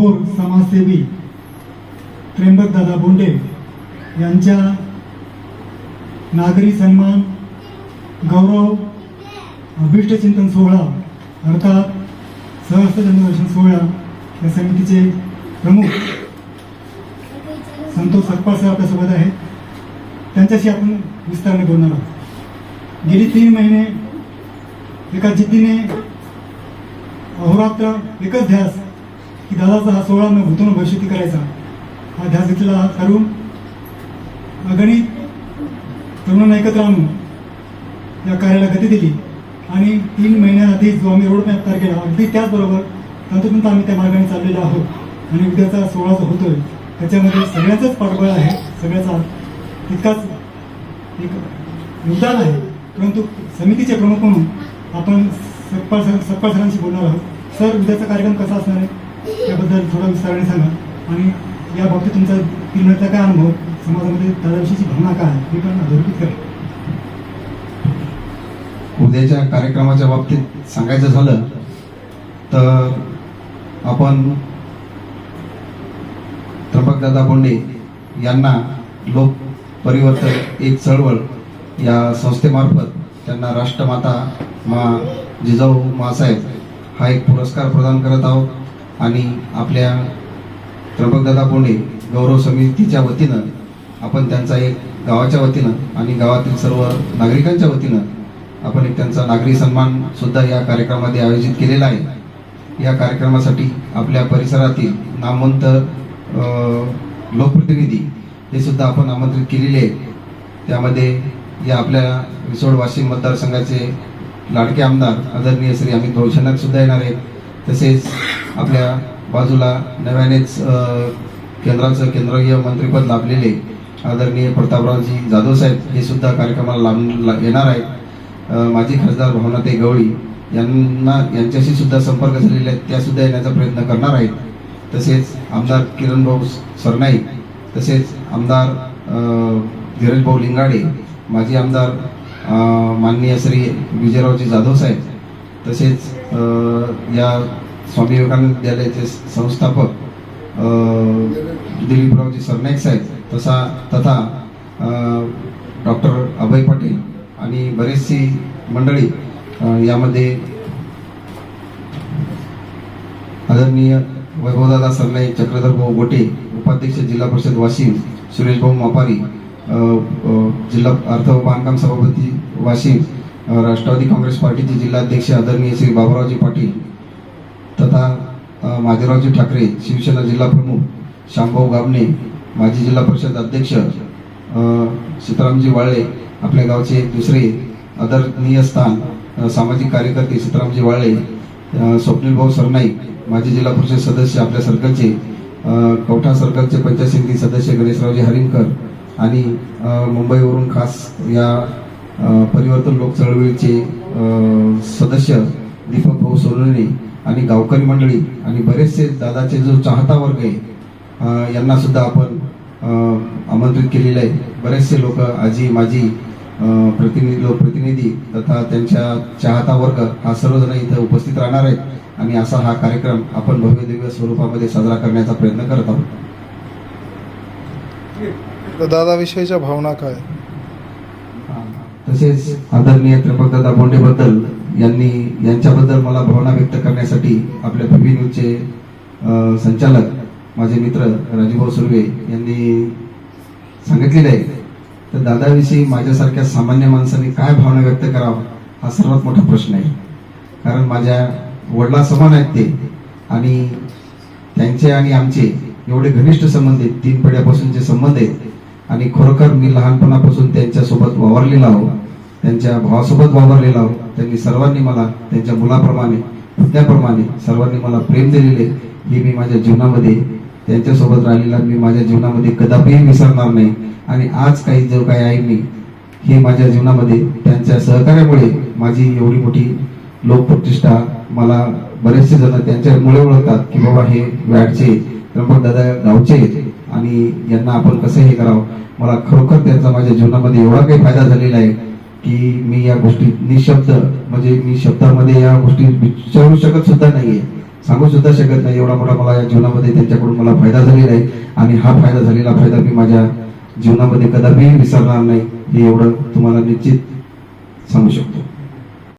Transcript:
थोर समाजसेवी त्र्यंबक दादा बोंडे यांच्या नागरी सन्मान गौरव अभिष्टचिंतन सोहळा अर्थात सहस्त्र जन्मदर्शन सोहळा या समितीचे प्रमुख संतोष सकपाळ साहेब आपल्यासोबत आहेत. त्यांच्याशी आपण विस्ताराने बोलणार आहोत. गेली तीन महिने एका जिद्दीने अहोरात्र एकच ध्यास की दादाचा हा सोहळा न भूतून भविष्यती करायचा. हा ध्यास घेतलेला करून अगणित तरुणांना एकत्र आणून या कार्याला गती दिली. आणि तीन महिन्याआधी जो आम्ही रोड मॅप तयार केला अगदी त्याचबरोबर तंतोतंत आम्ही त्या मार्गाने चाललेलो आहोत. आणि उद्याचा सोहळा जो होतोय त्याच्यामध्ये सगळ्याचंच पाठबळ आहे सगळ्याचा तितकाच एक योगदान आहे. परंतु समितीचे प्रमुख म्हणून आपण सकपाळ सर सकपाळ सरांशी बोलणार आहोत. सर उद्याचा कार्यक्रम कसा असणार आहे? त्याबद्दल थोडं विस्ताराने सांगा. आणि या बाबतीत तुमचा तीन महिन्याचा काय अनुभव? समाजामध्ये दादाविषयीची भावना काय? हे पण अधोरेखित करेल उद्याच्या कार्यक्रमाच्या बाबतीत सांगायचं झालं तर आपण त्र्यंबकदादा बोंडे यांना लोक परिवर्तन एक चळवळ या संस्थेमार्फत त्यांना राष्ट्रमाता मा जिजाऊ मासाहेब हा एक पुरस्कार प्रदान करत आहोत. आणि आपल्या त्र्यंबकदादा बोंडे गौरव समितीच्या वतीनं आपण त्यांचा एक गावाच्या वतीनं आणि गावातील सर्व नागरिकांच्या वतीनं आपण एक त्यांचा नागरी सन्मान सुद्धा या कार्यक्रमामध्ये आयोजित केलेला आहे. या कार्यक्रमासाठी आपल्या परिसरातील नामवंत लोकप्रतिनिधी हे सुद्धा आपण आमंत्रित केलेले आहे त्यामध्ये या आपल्या रिसोड वाशिम मतदारसंघाचे लाडके आमदार आदरणीय श्री अमित भाऊ सुद्धा येणार आहेत. तसेच आपल्या बाजूला नव्यानेच केंद्राचं केंद्रीय मंत्रिपद लाभलेले आदरणीय प्रतापरावजी जाधव साहेब हे सुद्धा कार्यक्रमाला लाभ ला- येणार आहेत. माजी खासदार भावनाते गवळी यांना यांच्याशी सुद्धा संपर्क झालेले आहेत त्यासुद्धा येण्याचा प्रयत्न करणार आहेत. तसेच आमदार किरण भाऊ सरनाईक तसेच आमदार धीरज भाऊ लिंगाडे माजी आमदार माननीय श्री विजयरावजी जाधव साहेब तसेच या स्वामी विवेकानंद विद्यालयाचे संस्थापक दिलीपरावजी सरनाईक साहेब तसा तथा डॉक्टर अभय पाटील आणि बरेचशी मंडळी यामध्ये आदरणीय वैभवदादा सरनाईक चक्रधर भाऊ गोटे उपाध्यक्ष जिल्हा परिषद वाशिम सुरेश भाऊ मापारी जिल्हा अर्थ बांधकाम सभापती वाशिम राष्ट्रवादी काँग्रेस पार्टीचे जिल्हाध्यक्ष आदरणीय श्री बाबुरावजी पाटील तथा अ, ठाकरे शिवसेना जिल्हा प्रमुख श्यामभाऊ गाबणे माजी जिल्हा परिषद अध्यक्ष सीतारामजी वाळे आपल्या गावचे दुसरे आदरणीय स्थान सामाजिक कार्यकर्ते सीतारामजी वाळे स्वप्नील भाऊ सरनाईक माजी जिल्हा परिषद सदस्य आपल्या सर्कलचे कवठा सर्कलचे पंचायत समिती सदस्य गणेशरावजी हरिंकर आणि मुंबईवरून खास या परिवर्तन लोक चळवळीचे सदस्य दीपक भाऊ सोनवणे आणि गावकरी मंडळी आणि बरेचसे दादाचे जो चाहता वर्ग आहे यांना सुद्धा आपण आमंत्रित केलेले आहे. बरेचसे लोक आजी माजी प्रतिनिधी लोकप्रतिनिधी तथा त्यांच्या चाहता वर्ग हा सर्वजण इथं उपस्थित राहणार आहेत आणि असा हा कार्यक्रम आपण भव्य दिव्य स्वरूपामध्ये साजरा करण्याचा प्रयत्न करत आहोत. दादाविषयीच्या भावना काय? तसेच आदरणीय त्रिपकदादा बोंडेबद्दल यांनी यांच्याबद्दल मला भावना व्यक्त करण्यासाठी आपल्या पीबी न्यूजचे संचालक माझे मित्र राजूभाऊ सुर्वे यांनी सांगितलेले आहे. तर दादाविषयी माझ्यासारख्या सामान्य माणसाने काय भावना व्यक्त करावं हा सर्वात मोठा प्रश्न आहे. कारण माझ्या वडिला समान आहेत ते आणि त्यांचे आणि आमचे एवढे घनिष्ठ संबंध आहेत. तीन पिढ्यापासूनचे संबंध आहेत. आणि खरोखर मी लहानपणापासून त्यांच्यासोबत वावरलेला आहो. त्यांच्या भावासोबत वावरलेला आहो. त्यांनी सर्वांनी मला त्यांच्या मुलाप्रमाणे पुतण्याप्रमाणे सर्वांनी मला प्रेम दिलेले. हे मी माझ्या जीवनामध्ये त्यांच्यासोबत राहिलेला मी माझ्या जीवनामध्ये कदापिही विसरणार नाही. आणि आज काही जो काही आहे मी हे माझ्या जीवनामध्ये त्यांच्या सहकार्यामुळे माझी एवढी मोठी लोकप्रतिष्ठा मला बरेचसे जण त्यांच्यामुळे ओळखतात की बाबा हे वॅटचे त्र्यंबक दादा गावचे आणि यांना आपण कसं हे करावं? मला खरोखर त्यांचा माझ्या जीवनामध्ये एवढा काही फायदा झालेला आहे की मी या गोष्टी निशब्द म्हणजे मी शब्दामध्ये या गोष्टी विचारू शकत सुद्धा नाही सांगू सुद्धा शकत नाही. एवढा मोठा मला या जीवनामध्ये त्यांच्याकडून मला फायदा झालेला आहे. आणि हा फायदा झालेला फायदा मी माझ्या जीवनामध्ये कदापि विसरणार नाही हे एवढं तुम्हाला निश्चित सांगू शकतो.